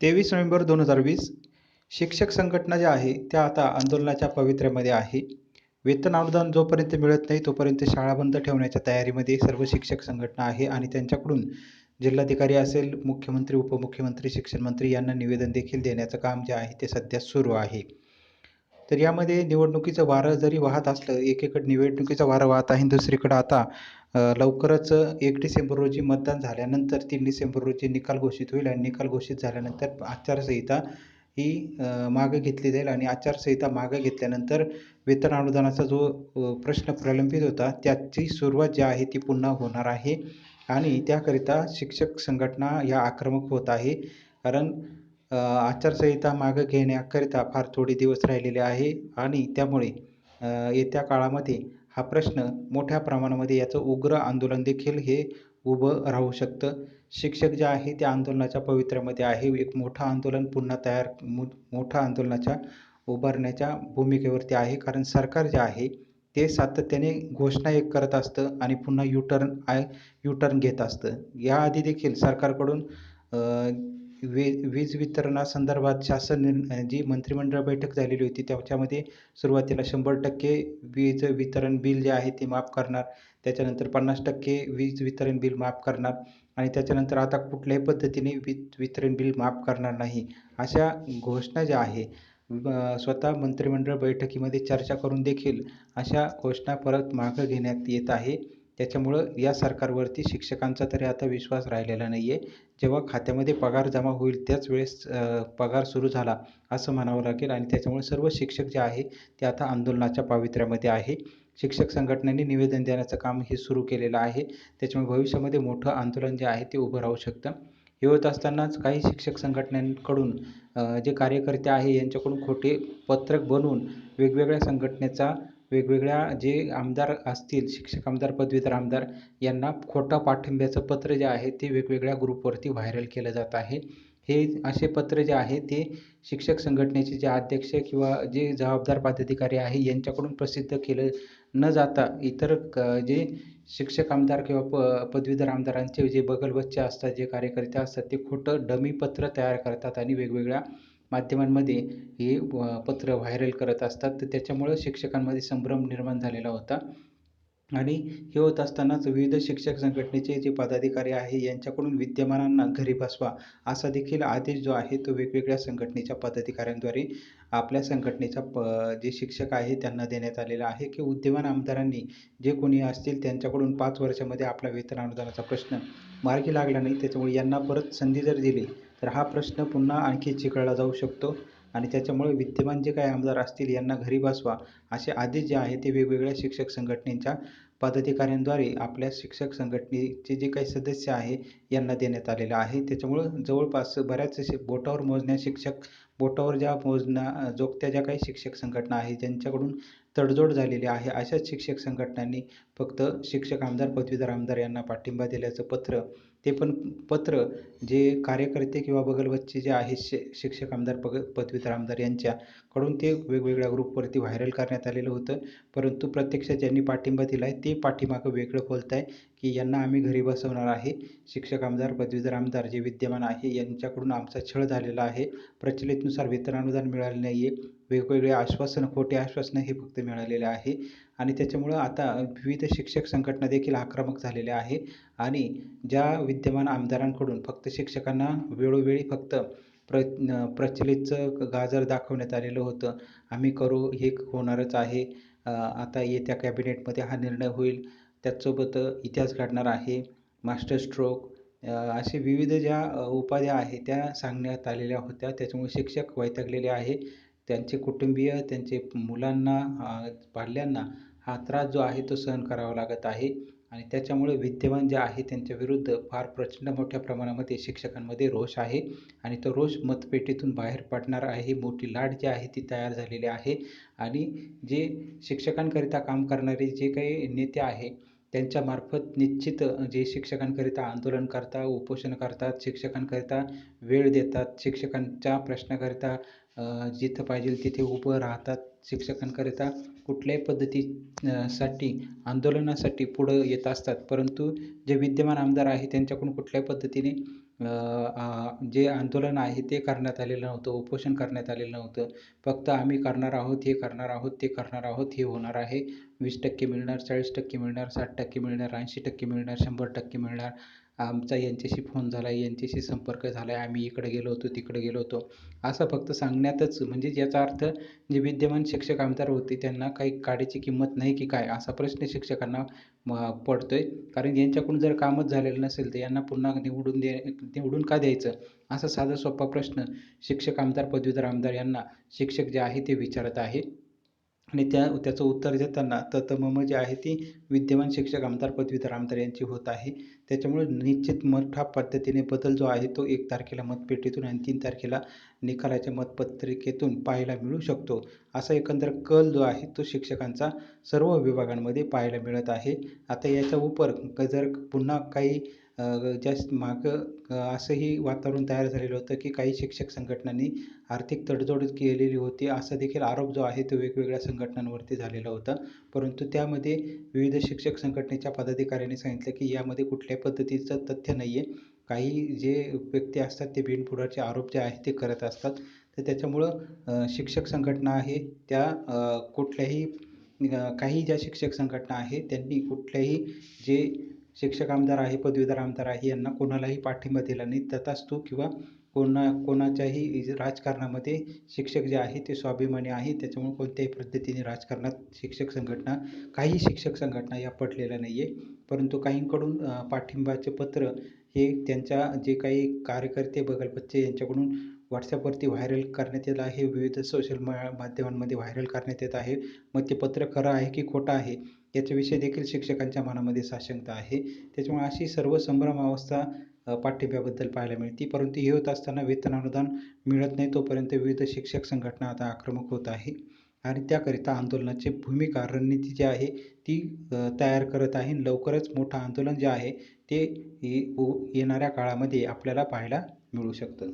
तेवीस नोव्हेंबर दोन हजार वीस शिक्षक संघटना ज्या आहे त्या आता आंदोलनाच्या पवित्र्यामध्ये आहे. वेतन अनुदान जोपर्यंत मिळत नाही तोपर्यंत शाळा बंद ठेवण्याच्या तयारीमध्ये सर्व शिक्षक संघटना आहे आणि त्यांच्याकडून जिल्हाधिकारी असेल मुख्यमंत्री उपमुख्यमंत्री शिक्षण मंत्री यांना निवेदन देखील देण्याचं काम जे आहे ते सध्या सुरू आहे. तर यामध्ये निवडणुकीचं वारं जरी वाहत असलं एकीकडे निवडणुकीचं वारं वाहत आहे दुसरीकडं आता लवकरच एक डिसेंबर रोजी मतदान झाल्यानंतर तीन डिसेंबर रोजी निकाल घोषित होईल आणि निकाल घोषित झाल्यानंतर आचारसंहिता ही मागं घेतली जाईल आणि आचारसंहिता मागं घेतल्यानंतर वेतन अनुदानाचा जो प्रश्न प्रलंबित होता त्याची सुरुवात जी आहे ती पुन्हा होणार आहे आणि त्याकरिता शिक्षक संघटना या आक्रमक होत आहे. कारण आचारसंहिता मागं घेण्याकरिता फार थोडे दिवस राहिलेले आहे आणि त्यामुळे येत्या काळामध्ये हा प्रश्न मोठ्या प्रमाणामध्ये याचं उग्र आंदोलन देखील हे उभं राहू शकतं. शिक्षक जे आहे त्या आंदोलनाच्या पवित्र्यामध्ये आहे. एक मोठं आंदोलन पुन्हा तयार मो मोठं आंदोलनाच्या उभारण्याच्या भूमिकेवरती आहे. कारण सरकार जे आहे ते सातत्याने घोषणा एक करत असतं आणि पुन्हा युटर्न आय युटर्न घेत असतं. याआधी देखील सरकारकडून वे वीज वितरणासंदर्भात शासन निर् जी मंत्रिमंडळ बैठक झालेली होती त्याच्यामध्ये सुरुवातीला शंभर टक्के वीज वितरण बिल जे आहे ते माफ करणार त्याच्यानंतर पन्नास टक्के वीज वितरण बिल माफ करणार आणि त्याच्यानंतर आता कुठल्याही पद्धतीने वीज वितरण बिल माफ करणार नाही अशा घोषणा ज्या आहे स्वतः मंत्रिमंडळ बैठकीमध्ये चर्चा करून देखील अशा घोषणा परत मागं घेण्यात येत आहे. त्याच्यामुळं या सरकारवरती शिक्षकांचा तरी आता विश्वास राहिलेला नाही आहे जेव्हा खात्यामध्ये पगार जमा होईल त्याच वेळेस पगार सुरू झाला असं म्हणावं लागेल आणि त्याच्यामुळे सर्व शिक्षक जे आहे ते आता आंदोलनाच्या पावित्र्यामध्ये आहे. शिक्षक संघटनांनी निवेदन देण्याचं काम हे सुरू केलेलं आहे. त्याच्यामुळे भविष्यामध्ये मोठं आंदोलन जे आहे ते उभं राहू शकतं. हे होत असतानाच काही शिक्षक संघटनांकडून जे कार्यकर्ते आहे यांच्याकडून खोटे पत्रक बनवून वेगवेगळ्या संघटनेचा वेगवेगळ्या जे आमदार असतील शिक्षक आमदार पदवीधर आमदार यांना खोटा पाठिंब्याचं पत्र जे आहे ते वेगवेगळ्या ग्रुपवरती व्हायरल केलं जात आहे. हे असे पत्र जे आहे ते शिक्षक संघटनेचे जे अध्यक्ष किंवा जे जबाबदार पदाधिकारी आहे यांच्याकडून प्रसिद्ध केलं न जाता इतर क जे शिक्षक आमदार किंवा प पदवीधर आमदारांचे जे बगलबच्चे असतात जे कार्यकर्ते असतात ते खोटं डमी पत्र तयार करतात आणि वेगवेगळ्या माध्यमांमध्ये हे पत्र व्हायरल करत असतात. तर त्याच्यामुळं शिक्षकांमध्ये संभ्रम निर्माण झालेला होता. आणि हे होत असतानाच विविध शिक्षक संघटनेचे जे पदाधिकारी आहे यांच्याकडून विद्यमानांना घरी बसवा असा देखील आदेश जो आहे तो वेगवेगळ्या संघटनेच्या पदाधिकाऱ्यांद्वारे आपल्या संघटनेच्या प जे शिक्षक आहे त्यांना देण्यात आलेला आहे. की विद्यमान आमदारांनी जे कोणी असतील त्यांच्याकडून पाच वर्षामध्ये आपला वेतन अनुदानाचा प्रश्न मार्गी लागला नाही. त्याच्यामुळे यांना परत संधी जर दिली तर हा प्रश्न पुन्हा आणखी चिकळला जाऊ शकतो आणि त्याच्यामुळे विद्यमान जे काही आमदार असतील यांना घरी बसवा असे आदेश जे आहे ते वेगवेगळ्या शिक्षक संघटनेच्या पदाधिकाऱ्यांद्वारे आपल्या शिक्षक संघटनेचे जे काही सदस्य आहे यांना देण्यात आलेलं आहे. त्याच्यामुळं जवळपास बऱ्याच बोटावर मोजण्या शिक्षक बोटावर ज्या मोजण्या जोगत्या ज्या काही शिक्षक संघटना आहे ज्यांच्याकडून तडजोड झालेली आहे अशाच शिक्षक संघटनांनी फक्त शिक्षक आमदार पदवीधर आमदार यांना पाठिंबा दिल्याचं पत्र ते पण पत्र जे कार्यकर्ते किंवा बगलबच्चे जे आहेत शे शिक्षक आमदार पग पदवीधर आमदार यांच्याकडून ते वेगवेगळ्या ग्रुपवरती व्हायरल करण्यात आलेलं होतं. परंतु प्रत्यक्षात ज्यांनी पाठिंबा दिला आहे ते पाठीमागं वेगळं बोलत आहे की यांना आम्ही घरी बसवणार आहे. शिक्षक आमदार पदवीधर आमदार जे विद्यमान आहे यांच्याकडून आमचा छळ झालेला आहे. प्रचलितनुसार वेतन अनुदान मिळाले नाही आहे वेगवेगळे आश्वासनं खोटे आश्वासनं हे फक्त मिळालेले आहे. आणि त्याच्यामुळं आता विविध शिक्षक संघटना देखील आक्रमक झालेल्या आहे. आणि ज्या विद्यमान आमदारांकडून फक्त शिक्षकांना वेळोवेळी फक्त प्र प्रचलितचं गाजर दाखवण्यात आलेलं होतं आम्ही करू हे होणारच आहे. आता येत्या कॅबिनेटमध्ये हा निर्णय होईल. त्याचसोबत इतिहास घडणार आहे. मास्टर स्ट्रोक असे विविध ज्या उपाध्या आहेत त्या सांगण्यात आलेल्या होत्या. त्याच्यामुळे शिक्षक वैतागलेले आहे. त्यांचे कुटुंबीय त्यांचे मुलांना पाल्यांना हा त्रास जो आहे तो सहन करावा लागत आहे. आणि त्याच्यामुळे विद्यमान जे आहे त्यांच्या विरुद्ध फार प्रचंड मोठ्या प्रमाणामध्ये शिक्षकांमध्ये रोष आहे. आणि तो रोष मतपेटीतून बाहेर पडणार आहे. मोठी लाट जी आहे ती तयार झालेली आहे. आणि जे शिक्षकांकरिता काम करणारे जे काही नेते आहे त्यांच्यामार्फत निश्चित जे शिक्षकांकरिता आंदोलन करतात उपोषण करतात शिक्षकांकरिता वेळ देतात शिक्षकांच्या प्रश्नाकरिता जिथं पाहिजे तिथे उभं राहतात. शिक्षकांकरिता कुठल्याही पद्धती साठी आंदोलनासाठी पुढं येत असतात. परंतु जे विद्यमान आमदार आहे त्यांच्याकडून कुठल्याही पद्धतीने जे आंदोलन आहे ते करण्यात आलेलं नव्हतं. उपोषण करण्यात आलेलं नव्हतं. फक्त आम्ही करणार आहोत हे करणार आहोत ते करणार आहोत हे होणार आहे. वीस टक्के मिळणार चाळीस टक्के मिळणार साठ टक्के मिळणार ऐंशी टक्के मिळणार शंभर टक्के मिळणार. आमचा यांच्याशी फोन झाला आहे यांच्याशी संपर्क झाला आहे आम्ही इकडे गेलो होतो तिकडे गेलो होतो. असं फक्त सांगण्यातच म्हणजे याचा अर्थ जे विद्यमान शिक्षक आमदार होते त्यांना काही काडीची किंमत नाही की काय असा प्रश्न शिक्षकांना म पडतो आहे कारण यांच्याकडून जर कामच झालेलं नसेल तर यांना पुन्हा निवडून दे निवडून का द्यायचं? असा साधा सोपा प्रश्न शिक्षक आमदार पदवीधर आमदार यांना शिक्षक जे आहे ते विचारत आहे. आणि त्या त्याचं उत्तर देताना ततमम जे आहे ती विद्यमान शिक्षक आमदार पदवीधर आमदार यांची होत आहे. त्याच्यामुळे निश्चित मोठ्या पद्धतीने बदल जो आहे तो एक तारखेला मतपेटीतून आणि तीन तारखेला निकालाच्या मतपत्रिकेतून पाहायला मिळू शकतो. असा एकंदर कल जो आहे तो शिक्षकांचा सर्व विभागांमध्ये पाहायला मिळत आहे. आता याच्या उपर जर पुन्हा काही अ, जास्त मागं असंही वातावरण तयार झालेलं होतं की काही शिक्षक संघटनांनी आर्थिक तडजोड केलेली होती. असा देखील आरोप जो आहे तो वेगवेगळ्या संघटनांवरती झालेला होता. परंतु त्यामध्ये विविध शिक्षक संघटनेच्या पदाधिकाऱ्यांनी सांगितलं की यामध्ये कुठल्या पद्धतीचं तथ्य नाही आहे काही जे व्यक्ती असतात ते बिनबुडाचे आरोप जे आहेत ते करत असतात. तर त्याच्यामुळं शिक्षक संघटना आहे. त्या कुठल्याही काही ज्या शिक्षक संघटना आहे त्यांनी कुठल्याही जे शिक्षक आमदार आहे पदवीधर आमदार आहे यांना कोणालाही पाठिंबा दिला नाही. तथास्तु किंवा कोणा कोणाच्याही राजकारणामध्ये शिक्षक जे आहे ते स्वाभिमानी आहे त्याच्यामुळे कोणत्याही पद्धतीने राजकारणात शिक्षक संघटना काही शिक्षक संघटना या पडलेल्या नाही आहे परंतु काहींकडून पाठिंबाचे पत्र हे त्यांच्या जे काही कार्यकर्ते बगलबच्चे यांच्याकडून व्हॉट्सॲपवरती व्हायरल करण्यात येत आहे. विविध सोशल मा माध्यमांमध्ये व्हायरल करण्यात येत आहे. मग ते पत्र खरं आहे की खोटं आहे? याच्याविषयी देखील शिक्षकांच्या मनामध्ये साशंकता आहे. त्याच्यामुळे अशी सर्व संभ्रमावस्था अवस्था पाठिंब्याबद्दल पाहायला मिळते. परंतु हे होत असताना वेतन अनुदान मिळत नाही तोपर्यंत विविध शिक्षक संघटना आता आक्रमक होत आहे. आणि त्याकरिता आंदोलनाची भूमिका रणनीती जी आहे ती तयार करत आहे. आणि लवकरच मोठं आंदोलन जे आहे ते ये- उ- येणाऱ्या काळामध्ये आपल्याला पाहायला मिळू शकतं.